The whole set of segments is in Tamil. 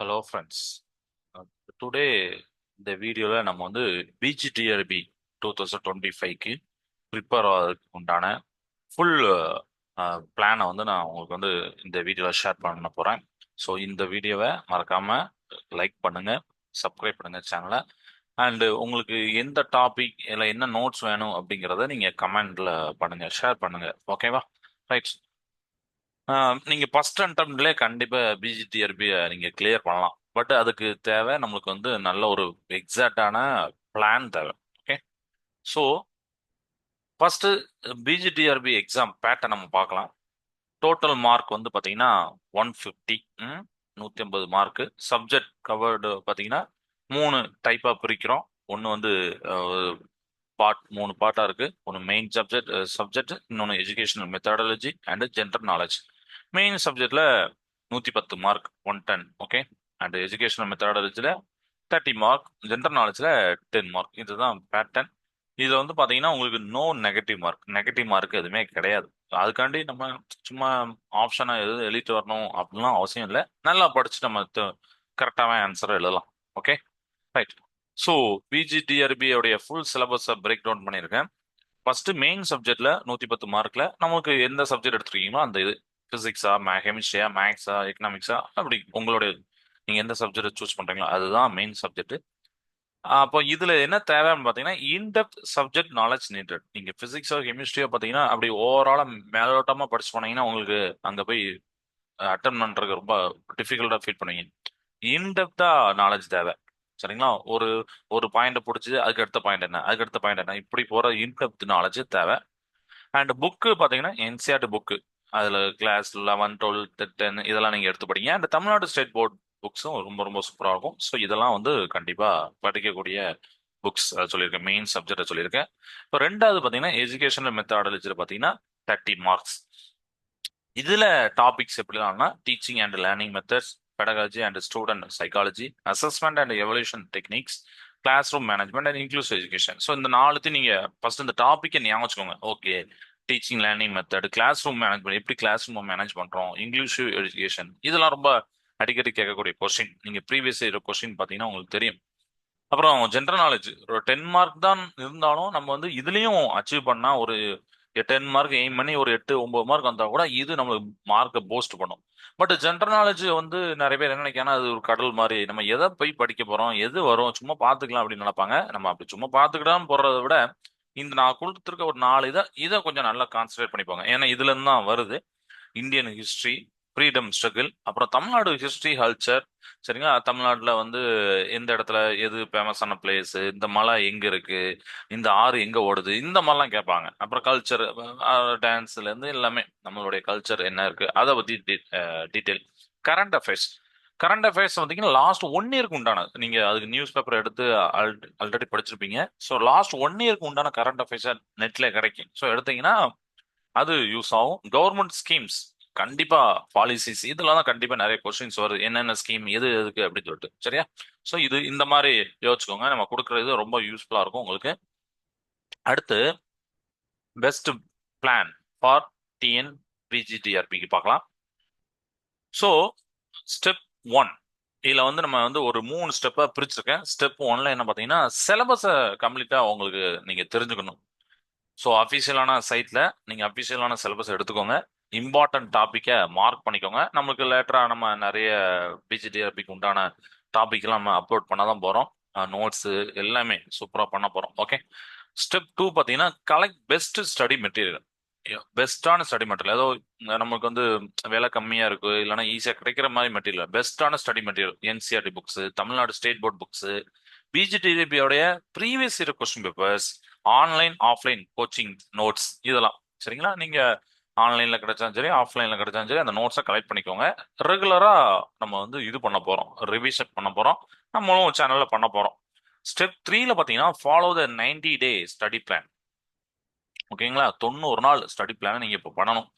ஹலோ ஃப்ரெண்ட்ஸ் டுடே இந்த வீடியோவில் நம்ம வந்து பிஜிடிஆர்பி டூ தௌசண்ட் டுவெண்ட்டி ஃபைவ்க்கு ப்ரிப்பேர் ஆகிறதுக்கு உண்டான ஃபுல் பிளானை uh, uh, வந்து நான் உங்களுக்கு வந்து இந்த வீடியோவில் ஷேர் பண்ண போகிறேன் ஸோ இந்த வீடியோவை மறக்காமல் லைக் பண்ணுங்கள் சப்ஸ்கிரைப் பண்ணுங்கள் சேனலை அண்டு உங்களுக்கு எந்த டாபிக் இல்லை என்ன நோட்ஸ் வேணும் அப்படிங்கிறத நீங்கள் கமெண்டில் பண்ணுங்கள் ஷேர் பண்ணுங்கள் ஓகேவா ரைட் நீங்கள் ஃபஸ்ட் அட்டம்ப்ட்லேயே கண்டிப்பாக பிஜிடிஆர்பியை நீங்கள் கிளியர் பண்ணலாம். பட் அதுக்கு தேவை நம்மளுக்கு வந்து நல்ல ஒரு எக்ஸாக்டான பிளான் தேவை. Okay so first PGTRB exam pattern நம்ம பார்க்கலாம். டோட்டல் மார்க் வந்து பார்த்தீங்கன்னா ஒன் ஃபிஃப்டி நூற்றி ஐம்பது மார்க்கு சப்ஜெக்ட் கவர்டு பார்த்தீங்கன்னா மூணு டைப்பாக பிரிக்கிறோம். ஒன்று வந்து பார்ட் மூணு பார்ட்டாக இருக்குது ஒன்று மெயின் சப்ஜெக்ட் சப்ஜெக்ட் இன்னொன்று educational methodology and general knowledge main சப்ஜெக்டில் நூற்றி பத்து mark one ten okay and educational மெத்தடாலஜியில் thirty mark general நாலேஜில் டென் மார்க் இதுதான் பேட்டர்ன் இதில் வந்து பார்த்தீங்கன்னா உங்களுக்கு no negative mark negative mark எதுவுமே கிடையாது. அதுக்காண்டி நம்ம சும்மா ஆப்ஷனாக எது எழுதிட்டு வரணும் அப்படிலாம் அவசியம் இல்லை. நல்லா படிச்சு நம்ம கரெக்டான ஆன்சரை எழுதலாம் ஓகே ரைட் ஸோ பிஜிடிஆர்பியோடைய ஃபுல் சிலபஸை பிரேக் டவுன் பண்ணியிருக்கேன். ஃபஸ்ட்டு மெயின் சப்ஜெக்டில் நூற்றி பத்து மார்க்கில் நமக்கு எந்த சப்ஜெக்ட் எடுத்துருக்கீங்களோ அந்த இது. ஃபிசிக்ஸா மே கெமிஸ்ட்ரியா மேக்ஸா எக்கனாமிக்ஸா அப்படி உங்களுடைய நீங்கள் எந்த சப்ஜெக்ட் சூஸ் பண்ணுறீங்களோ அதுதான் மெயின் சப்ஜெக்ட் அப்போ இதில் என்ன தேவைன்னு பார்த்தீங்கன்னா இன்டெப்த் சப்ஜெக்ட் நாலேஜ் நீடட் நீங்கள் ஃபிசிக்ஸோ கெமிஸ்ட்ரியோ பார்த்தீங்கன்னா அப்படி ஓவராலாக மேலோட்டமாக படிச்சு போனீங்கன்னா உங்களுக்கு அங்கே போய் அட்டன் பண்ணுறதுக்கு ரொம்ப டிஃபிகல்ட்டாக ஃபீல் பண்ணுவீங்க. இன்டெப்த்தாக நாலேஜ் தேவை. சரிங்களா? ஒரு ஒரு பாயிண்ட்டை பிடிச்சி அதுக்கு அடுத்த பாயிண்ட் என்ன? அதுக்கு அடுத்த பாயிண்ட் என்ன? இப்படி போகிற இன்டெப்த் நாலேஜ் தேவை. அண்ட் புக்கு பார்த்தீங்கன்னா என்சிஆர்டி புக்கு அதில் கிளாஸ் லெவன் டுவெல் டென் இதெல்லாம் நீங்கள் எடுத்து படிங்க. அண்ட் தமிழ்நாடு ஸ்டேட் போர்ட் புக்ஸும் ரொம்ப ரொம்ப சூப்பராக இருக்கும். ஸோ இதெல்லாம் வந்து கண்டிப்பாக படிக்கக்கூடிய புக்ஸ் சொல்லியிருக்கேன். மெயின் சப்ஜெக்டை சொல்லியிருக்கேன். இப்போ ரெண்டாவது பார்த்தீங்கன்னா எஜுகேஷனல் மெத்தடாலஜியில் பார்த்தீங்கன்னா தேர்ட்டி மார்க்ஸ் இதில் topics எப்படிலாம்னா teaching and learning methods pedagogy and student psychology assessment and evaluation techniques class room management and inclusive education so இந்த நாலுத்தையும் நீங்கள் ஃபர்ஸ்ட் இந்த டாப்பிக்கை ஞாபகம் வச்சுக்கோங்க. Okay teaching learning method class room management எப்படி கிளாஸ் ரூம் மேனேஜ் பண்ணுறோம் இங்கிலீஷ் எஜுகேஷன் இதெல்லாம் ரொம்ப அடிக்கடி கேட்கக்கூடிய கொஸ்டின் நீங்கள் ப்ரீவியஸ் இயர் கொஸ்டின் பார்த்தீங்கன்னா உங்களுக்கு தெரியும். அப்புறம் ஜென்ரல் நாலேஜ் ஒரு டென் மார்க் தான் இருந்தாலும் நம்ம வந்து இதுலேயும் அச்சீவ் பண்ணால் ஒரு டென் மார்க் எய்ம் பண்ணி ஒரு எட்டு ஒன்பது மார்க் வந்தால் கூட இது நம்மளுக்கு மார்க்கை போஸ்ட் பண்ணும். பட் ஜென்ரல் நாலேஜ் வந்து நிறைய பேர் என்ன நினைக்காங்கன்னா அது ஒரு கடல் மாதிரி நம்ம எதை போய் படிக்க போறோம் எது வரும் சும்மா பார்த்துக்கலாம் அப்படின்னு நினைப்பாங்க. நம்ம அப்படி சும்மா பார்த்துக்கிட்டான்னு போடுறத விட இந்த நான் கொடுத்துருக்க ஒரு நாலு இதை இதை கொஞ்சம் நல்லா கான்சன்ட்ரேட் பண்ணிப்பாங்க. ஏன்னா இதுல இருந்து தான் வருது. இந்தியன் ஹிஸ்ட்ரி ஃப்ரீடம் ஸ்ட்ரகிள் அப்புறம் தமிழ்நாடு ஹிஸ்ட்ரி கல்ச்சர் சரிங்களா? தமிழ்நாட்டில் வந்து எந்த இடத்துல எது ஃபேமஸான பிளேஸ் இந்த மலை எங்கே இருக்கு இந்த ஆறு எங்கே ஓடுது இந்த மாதிரிலாம் கேட்பாங்க. அப்புறம் கல்ச்சர் டான்ஸ்லேருந்து எல்லாமே நம்மளுடைய கல்ச்சர் என்ன இருக்கு அதை பற்றி detail current affairs current affairs வந்தீங்கன்னா லாஸ்ட் ஒன் இயருக்கு உண்டான நீங்க அதுக்கு நியூஸ் பேப்பர் எடுத்து ஆல்ரெடி படிச்சிருப்பீங்க. ஸோ லாஸ்ட் ஒன் இயருக்கு உண்டான கரண்ட் அஃபேர்ஸ் நெட்ல கிடைக்கும். ஸோ எடுத்தீங்கன்னா அது யூஸ் ஆகும். கவர்மெண்ட் ஸ்கீம்ஸ் கண்டிப்பா பாலிசிஸ் இதெல்லாம் தான் கண்டிப்பா நிறைய கொஸ்டின்ஸ் வருது. என்னென்ன ஸ்கீம் எது எதுக்கு அப்படின்னு சொல்லிட்டு. சரியா? ஸோ இது இந்த மாதிரி யோசிச்சுக்கோங்க. நம்ம கொடுக்குறது ரொம்ப யூஸ்ஃபுல்லா இருக்கும் உங்களுக்கு. அடுத்து பெஸ்ட் பிளான் ஃபார் டிஎன் பிஜிடிஆர்பிக்கு பார்க்கலாம். ஸோ ஸ்டெப் ஒன் இதில் வந்து நம்ம வந்து ஒரு மூணு ஸ்டெப்பாக பிரிச்சிருக்கேன். ஸ்டெப் ஒன்ல என்ன பார்த்தீங்கன்னா சிலபஸை கம்ப்ளீட்டாக உங்களுக்கு நீங்கள் தெரிஞ்சுக்கணும். ஸோ அஃபிஷியலான சைட்டில் நீங்கள் அஃபிஷியலான சிலபஸ் எடுத்துக்கோங்க. இம்பார்ட்டன்ட் டாப்பிக்கை மார்க் பண்ணிக்கோங்க. நம்மளுக்கு லேட்டராக நம்ம நிறைய பிஜிடிஆர்பிக்கு உண்டான டாபிக்லாம் நம்ம அப்லோட் பண்ண தான் போகிறோம் நோட்ஸு எல்லாமே சூப்பராக பண்ண போகிறோம் ஓகே ஸ்டெப் டூ பார்த்தீங்கன்னா கலெக்ட் பெஸ்ட் ஸ்டடி மெட்டீரியல் பெஸ்ட்டான ஸ்டடி மெட்டீரியல் ஏதோ நமக்கு வந்து விலை கம்மியாக இருக்கு இல்லைனா ஈஸியாக கிடைக்கிற மாதிரி மெட்டீரியல் பெஸ்ட்டான study material NCERT books Tamil Nadu state board books பிஜிடிபியோடைய previous year question papers online offline coaching notes இதெல்லாம். சரிங்களா? நீங்கள் ஆன்லைனில் கிடைச்சாலும் சரி ஆஃப்லைனில் கிடைச்சாலும் சரி அந்த நோட்ஸை கலெக்ட் பண்ணிக்கோங்க. ரெகுலராக நம்ம வந்து இது பண்ண போகிறோம் ரிவிஷன் பண்ண போகிறோம் நம்மளும் சேனலில் பண்ண போகிறோம் ஸ்டெப் த்ரீல பார்த்தீங்கன்னா follow the ninety day study plan ஓகேங்களா தொண்ணூறு நாள் ஸ்டடி பிளானை நீங்கள் இப்போ பண்ணணும்.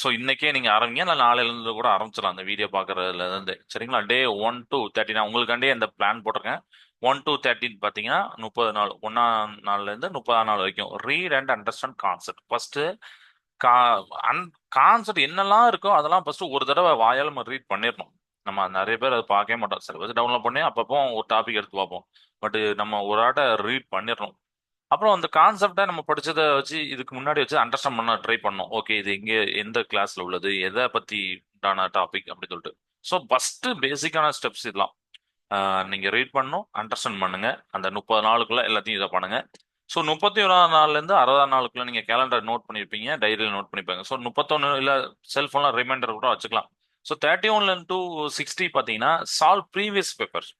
ஸோ இன்னைக்கே நீங்கள் ஆரம்பிங்க. இல்லை நாளையிலேருந்து கூட ஆரம்பிச்சிடலாம். அந்த வீடியோ பார்க்குறதுலேருந்து சரிங்களா? டே ஒன் டு தேர்ட்டி நான் உங்களுக்காண்டே அந்த பிளான் போட்டிருக்கேன். ஒன் டு தேர்ட்டின் பார்த்தீங்கன்னா முப்பது நாள். ஒன்றாம் நாள்லேருந்து முப்பதாம் நாள் வரைக்கும். Read and understand concept first கா அன் கான்செப்ட் என்னெல்லாம் இருக்கோ அதெல்லாம் ஃபஸ்ட்டு ஒரு தடவை வாயால் நம்ம ரீட் பண்ணிடணும். நம்ம நிறைய பேர் அதை பார்க்கவே மாட்டோம். சிலபஸ் டவுன்லோட் பண்ணி அப்பப்போ ஒரு டாபிக் எடுத்து பார்ப்போம். பட் நம்ம ஒரு ஆட்டை ரீட் பண்ணிடணும். அப்புறம் அந்த கான்செப்டை நம்ம படிச்சதை வச்சு இதுக்கு முன்னாடி வச்சு அண்டர்ஸ்டாண்ட் பண்ண ட்ரை பண்ணோம். ஓகே இது இங்கே எந்த கிளாஸ்ல உள்ளது எதை பத்தி உண்டான டாபிக் அப்படின்னு சொல்லிட்டு. ஸோ ஃபர்ஸ்ட் பேசிக்கான ஸ்டெப்ஸ் இதெல்லாம். நீங்கள் நீங்க ரீட் பண்ணணும் அண்டர்ஸ்டாண்ட் பண்ணுங்க. அந்த முப்பது நாளுக்குள்ள எல்லாத்தையும் இதை பண்ணுங்க. ஸோ முப்பத்தி ஓராம் நாள்லேருந்து அறுபதாம் நாளுக்குள்ள நீங்கள் கேலண்டர் நோட் பண்ணியிருப்பீங்க டைரியில் நோட் பண்ணிப்பாங்க ஸோ முப்பத்தொன்று இல்லை செல்ஃபோன்லாம் ரிமைண்டர் கூட வச்சுக்கலாம். ஸோ தேர்ட்டி ஒன்ல டு சிக்ஸ்டி பார்த்தீங்கன்னா சால்வ் ப்ரீவியஸ் பேப்பர்ஸ்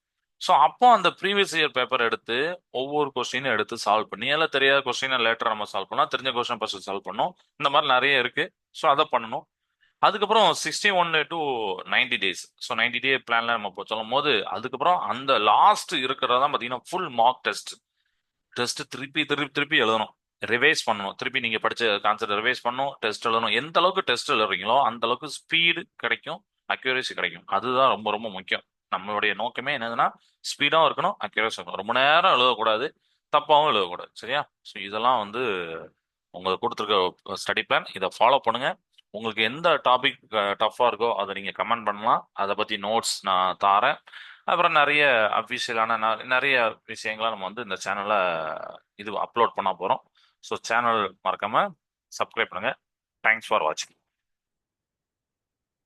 ஸோ அப்போ அந்த ப்ரீவியஸ் இயர் பேப்பர் எடுத்து ஒவ்வொரு கொஸ்டினும் எடுத்து சால்வ் பண்ணி எல்லாம் தெரியாத கொஸ்டினை லேட்டர் நம்ம சால்வ் பண்ணலாம். தெரிஞ்ச கொஸ்டின் ஃபர்ஸ்ட் சால்வ் பண்ணணும். இந்த மாதிரி நிறைய இருக்கு. ஸோ அதை பண்ணணும். அதுக்கப்புறம் sixty one to ninety days so ninety day பிளான்ல நம்ம சொல்லும் போது அதுக்கப்புறம் அந்த லாஸ்ட் இருக்கிறதா பார்த்தீங்கன்னா ஃபுல் மார்க் டெஸ்ட் டெஸ்ட் திருப்பி திருப்பி திருப்பி எழுதணும். ரிவைஸ் பண்ணணும். திருப்பி நீங்க படிச்ச கான்செப்ட் ரிவைஸ் பண்ணணும். டெஸ்ட் எழுதணும். எந்த அளவுக்கு டெஸ்ட் எழுதுறீங்களோ அந்த அளவுக்கு ஸ்பீடு கிடைக்கும் அக்யூரேசி கிடைக்கும். அதுதான் ரொம்ப ரொம்ப முக்கியம். நம்மளுடைய நோக்கமே என்னதுன்னா ஸ்பீடாகவும் இருக்கணும் அக்யூரஸாக இருக்கணும் ரொம்ப நேரம் எழுதக்கூடாது தப்பாகவும் எழுதக்கூடாது. சரியா? ஸோ இதெல்லாம் வந்து உங்களுக்கு கொடுத்துருக்க ஸ்டடி பிளான் இதை ஃபாலோ பண்ணுங்கள் உங்களுக்கு எந்த டாபிக் டஃப்பாக இருக்கோ அதை நீங்கள் கமெண்ட் பண்ணலாம். அதை பற்றி நோட்ஸ் நான் தாரேன் அப்புறம் நிறைய அஃபிஷியலான நிறைய விஷயங்களை நம்ம வந்து இந்த சேனலை இது அப்லோட் பண்ண போகிறோம் ஸோ சேனல் மறக்காமல் சப்ஸ்கிரைப் பண்ணுங்கள் தேங்க்ஸ் ஃபார் வாட்சிங்